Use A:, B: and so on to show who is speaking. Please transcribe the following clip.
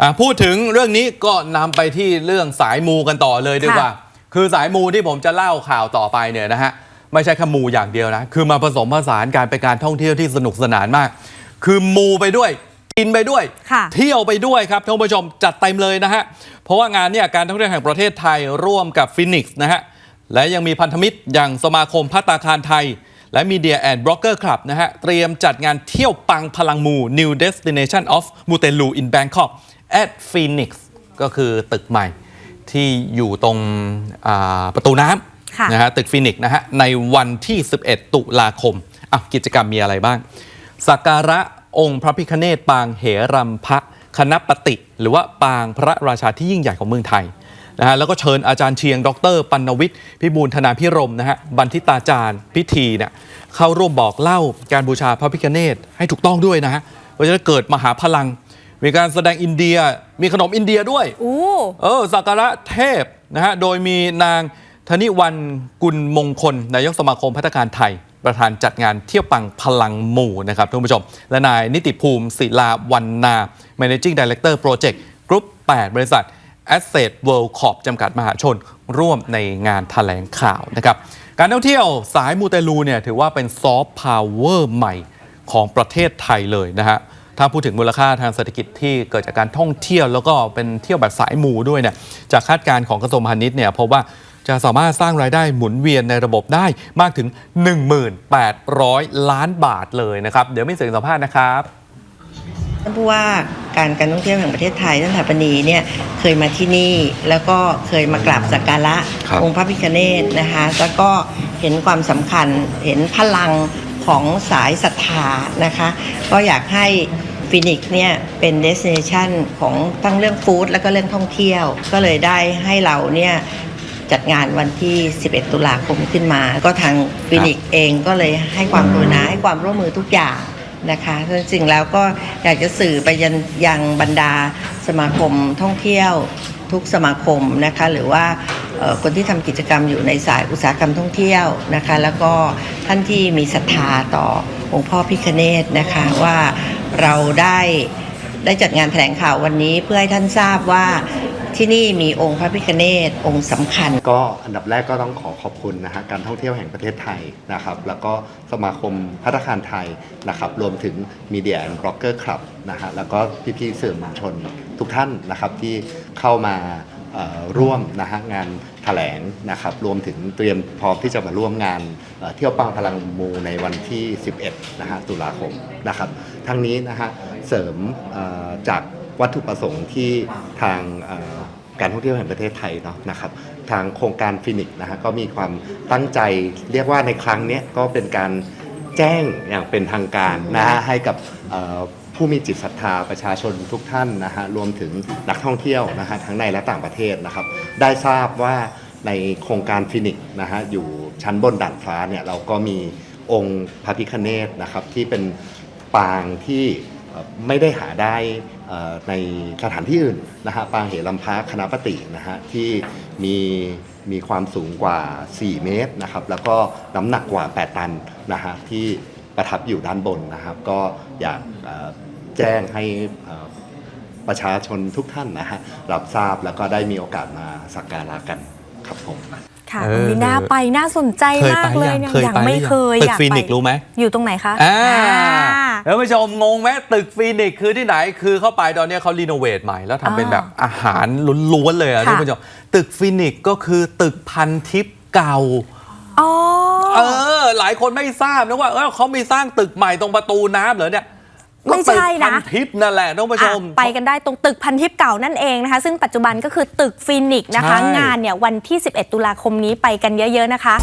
A: อะพูดถึงเรื่องนี้ก็นำไปที่เรื่องสายมูกันต่อเลยดีกว่า คือสายมูที่ผมจะเล่าข่าวต่อไปเนี่ยนะฮะไม่ใช่แค่มูอย่างเดียวนะ คือมาผสมผสานการเป็นการท่องเที่ยวที่สนุกสนานมาก คือมูไปด้วย กินไปด้วย
B: ค่ะ
A: เที่ยวไปด้วยครับท่านผู้ชมจัดเต็มเลยนะฮะ เพราะว่างานเนี่ยการท่องเที่ยวแห่งประเทศไทยร่วมกับฟินิกส์นะฮะ และยังมีพันธมิตรอย่างสมาคมพัตตาคารไทย และ Media and Broker Club นะฮะ เตรียมจัดงานเที่ยวปังพลังมู New Destination of Mutelu in Bangkok at Phoenix ก็คือตึกใหม่ที่อยู่ตรงอ่าประตูน้
B: ค่ะำ
A: นะฮะตึกฟินิกส์นะฮะในวันที่ 11 ตุลาคมอะกิจกรรมมีอะไรบ้าง สักการะองค์พระพิคเนตปางเหรัมพะคณปติ หรือว่าปางพระราชาที่ยิ่งใหญ่ของเมืองไทยนะฮะแล้วก็เชิญอาจารย์เชียง ดร ปัณวิทย์พิบูลธนาพิรมนะฮะบันทิตาจารย์พิธีเนี่ยเข้าร่วมบอกเล่าการบูชาพระพิคเนตให้ถูกต้องด้วยนะฮะว่าจะได้เกิดมหาพลัง มีการแสดงอินเดีย มีขนมอินเดียด้วย
B: อู้
A: เออสักการะเทพนะฮะ โดยมีนางธนิวันกุลมงคล นายกสมาคมพัฒการไทย ประธานจัดงานเที่ยวปังพลังหมู่นะครับท่านผู้ชม และนายนิติภูมิศิลาวันนา Managing Director Project กรุ๊ป8 บริษัท Asset World Corp จำกัดมหาชน ร่วมในงานแถลงข่าวนะครับ การท่องเที่ยวสายมูเตลูเนี่ยถือว่าเป็นซอฟต์พาวเวอร์ใหม่ของประเทศไทยเลยนะฮะ ถ้าพูดถึงมูลค่าทางเศรษฐกิจที่เกิดจากการท่องเที่ยวแล้วก็เป็นเที่ยวแบบสายมูด้วยเนี่ยจากคาดการณ์ของกระทรวงพาณิชย์เนี่ยพบว่าจะสามารถสร้างรายได้หมุนเวียนในระบบได้มากถึง 1,800 ล้านบาทเลยนะครับ เดี๋ยวมีเสียงสัมภาษณ์นะครับ
C: ท่านผู้ว่าการการท่องเที่ยวแห่งประเทศไทยท่านถาปนีเนี่ยเคยมาที่นี่แล้วก็เคยมากราบสักการะ
A: ครับ
C: องค์พระพิฆเนศนะคะแล้วก็เห็นความสำคัญเห็นพลัง ของสายศรัทธานะคะ ก็อยากให้ฟินิกซ์เนี่ยเป็นเดส i เนชันของทั้งเรื่องฟู้ดแล้วก็เรื่องท่องเที่ยว ก็เลยได้ให้เราเนี่ยจัดงานวันที่ 11 ตุลาคมขึ้นมา ก็ทางฟินิกซ์เองก็เลยให้ความกรุณาให้ความร่วมมือทุกอย่างนะคะซึ่งจริงๆแล้วก็อยากจะสื่อไปยังยังบรรดาสมาคมท่องเที่ยวทุกสมาคมนะคะหรือว่าเอ่อ คนที่ทำกิจกรรมอยู่ในสายอุตสาหกรรมท่องเที่ยวนะคะ แล้วก็ท่านที่มีศรัทธาต่อองค์พ่อพิคเนตนะคะว่าเราได้ได้จัดงานแถลงข่าววันนี้เพื่อให้ท่านทราบว่าที่นี่มีองค์พระพิคเนตองค์สำคัญ
D: ก็อันดับแรกก็ต้องขอขอบคุณนะฮะการท่องเที่ยวแห่งประเทศไทยนะครับ แล้วก็สมาคมพัฒนาคารไทยนะครับ รวมถึง Media and Blogger Club นะฮะแล้วก็พี่ๆสื่อมวลชนทุกท่านนะครับที่เข้ามา ร่วมนะฮะงานแถลงนะครับรวมถึงเตรียมพร้อมที่จะมาร่วมงานเที่ยวปังพลังมูในวันที่ 11นะฮะตุลาคมนะครับทั้งนี้นะฮะเสริมจากวัตถุประสงค์ที่ทางการท่องเที่ยวแห่งประเทศไทยเนาะนะครับทางโครงการฟินิกนะฮะก็มีความตั้งใจเรียกว่าในครั้งนี้ก็เป็นการแจ้งอย่างเป็นทางการนะฮะให้กับ ผู้มีจิตศรัทธาประชาชนทุกท่านนะฮะรวมถึงนักท่องเที่ยวนะฮะทั้งในและต่างประเทศนะครับ ได้ทราบว่าในโครงการฟินิกนะฮะอยู่ชั้นบนด่านฟ้าเนี่ยเราก็มีองค์พระพิคเนตนะครับที่เป็นปางที่ไม่ได้หาได้ในสถานที่อื่นนะฮะปางเหรัมพาคณะปฏินะฮะที่มีมีความสูงกว่า 4 เมตรนะครับแล้วก็น้ำหนักกว่า 8 ตันนะฮะที่ ประทับอยู่ด้านบนนะครับ ก็อยากเอ่อแจ้งให้เอ่อประชาชนทุกท่านนะฮะรับทราบแล้วก็ได้มีโอกาสมาสักการะกันครับผม
B: ค่ะ
A: เออ
B: มีน่าไปน่าสนใจ
A: เคย
B: มา
A: ไป
B: กเลย
A: ยัง
B: เนี่ย
A: เคย
B: ยัง
A: ไป
B: ไม่
A: หรือยัง
B: เคย
A: ตึก
B: อยาก
A: ฟินิ
B: ไป
A: กส์รู้ไหม
B: อยู่ตรงไหนคะ
A: อ่า
B: อ่า
A: แล้วผู้ชมงงไหมตึกฟินิกส์คือที่ไหนคือเข้าไปตอนนี้เขารีโนเวทใหม่แล้วทำเป็น
B: อ่า
A: แบบอาหารล้วนๆเลยอะ
B: ค่ะ
A: ท่านผู้ชมตึกฟินิกส์ก็คือตึกพันทิพย์เก่า
B: อ๋อ
A: เออ หลายคนไม่ทราบนะว่าเอ้าเขามีสร้างตึกใหม่ตรงประตูน้ำเหรอเนี่ย
B: ไม่ใช่นะ
A: ก็ตึกพันทิพย์นั่นแหละท่านผู้ชม
B: อะไปกันได้ตรงตึกพันทิพย์เก่านั่นเองนะคะ ซึ่งปัจจุบันก็คือตึกฟินิกส์นะคะ
A: ใช่
B: งานเนี่ยวันที่ 11 ตุลาคมนี้ไปกันเยอะ ๆ นะคะ